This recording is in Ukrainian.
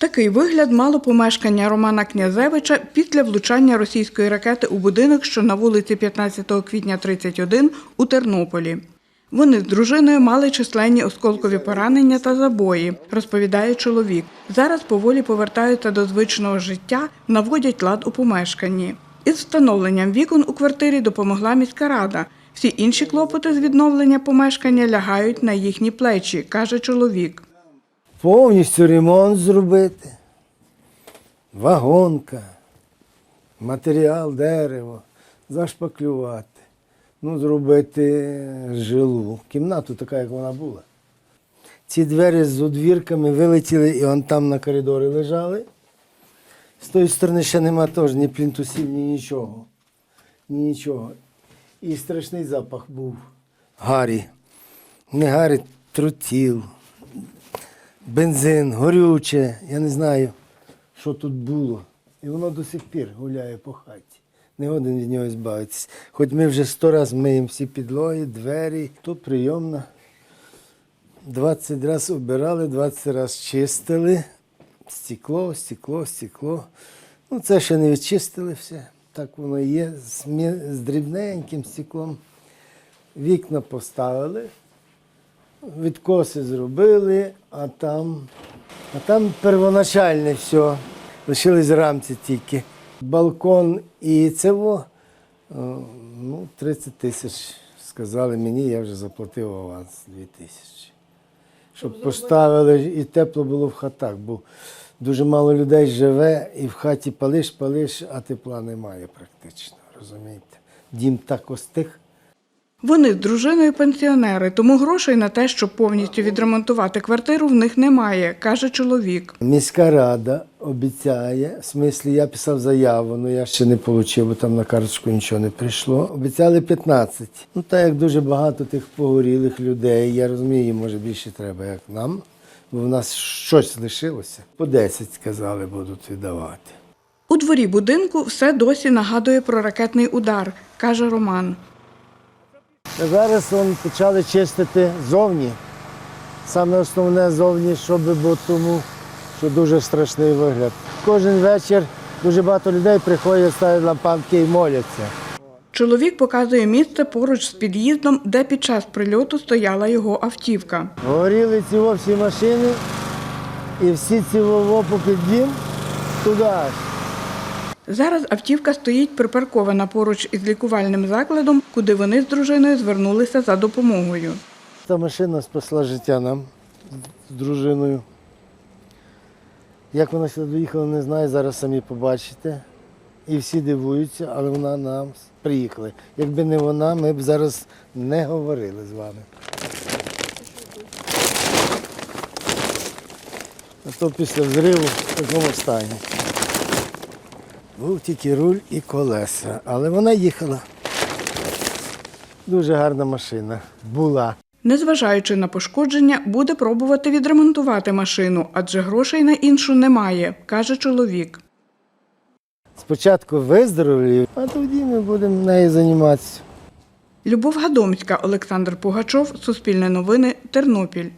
Такий вигляд мало помешкання Романа Князевича після влучання російської ракети у будинок, що на вулиці 15 квітня 31 у Тернополі. Вони з дружиною мали численні осколкові поранення та забої, розповідає чоловік. Зараз поволі повертаються до звичного життя, наводять лад у помешканні. Із встановленням вікон у квартирі допомогла міська рада. Всі інші клопоти з відновлення помешкання лягають на їхні плечі, каже чоловік. Повністю ремонт зробити. Вагонка, матеріал, дерево, зашпаклювати. Ну, зробити жилу. Кімнату така, як вона була. Ці двері з одвірками вилетіли і он там на коридорі лежали. З тої сторони ще нема теж ні плінтусів, ні нічого. Ні нічого. І страшний запах був. Гарі. Не гарі, трутіл, бензин, горюче, я не знаю, що тут було. І воно до сих пір гуляє по хаті. Не годен від нього збавитися. Хоч ми вже сто разів миємо всі підлоги, двері, тут прийомна. 20 разів обирали, 20 разів чистили. Стекло, стекло, стекло. Ну, це ще не відчистили все. Так воно є, з дрібненьким стеклом. Вікна поставили, відкоси зробили, а там, а там первоначальне все. Лишились рамці тільки. Балкон і цево, ну, 30 тисяч сказали мені, я вже заплатив аванс 2 тисячі. Щоб поставили і тепло було в хатах, бо дуже мало людей живе і в хаті палиш, палиш, а тепла немає практично. Розумієте? Дім так остиг. Вони з дружиною пенсіонери, тому грошей на те, щоб повністю відремонтувати квартиру, в них немає, каже чоловік. Міська рада обіцяє, в смислі, я писав заяву, але я ще не отримав, бо там на карточку нічого не прийшло. Обіцяли 15. Ну так як дуже багато тих погорілих людей, я розумію, їм може більше треба, як нам, бо в нас щось лишилося. По 10 сказали, будуть віддавати. У дворі будинку все досі нагадує про ракетний удар, каже Роман. Зараз он почали чистити зовні. Саме основне зовні, щоб бо тому, що дуже страшний вигляд. Кожен вечір дуже багато людей приходять, ставлять лампанки і моляться. Чоловік показує місце поруч з під'їздом, де під час прильоту стояла його автівка. Горіли ці всі машини і всі ці во поки дім туди. Зараз автівка стоїть припаркована поруч із лікувальним закладом, куди вони з дружиною звернулися за допомогою. Та машина спасла життя нам з дружиною. Як вона сюди доїхала, не знаю, зараз самі побачите. І всі дивуються, але вона нам приїхала. Якби не вона, ми б зараз не говорили з вами. А то після взриву в такому стані. Був тільки руль і колеса, але вона їхала. Дуже гарна машина була. Незважаючи на пошкодження, буде пробувати відремонтувати машину, адже грошей на іншу немає, каже чоловік. Спочатку виздоровлюю, а тоді ми будемо нею займатися. Любов Гадомська, Олександр Пугачов, Суспільне новини, Тернопіль.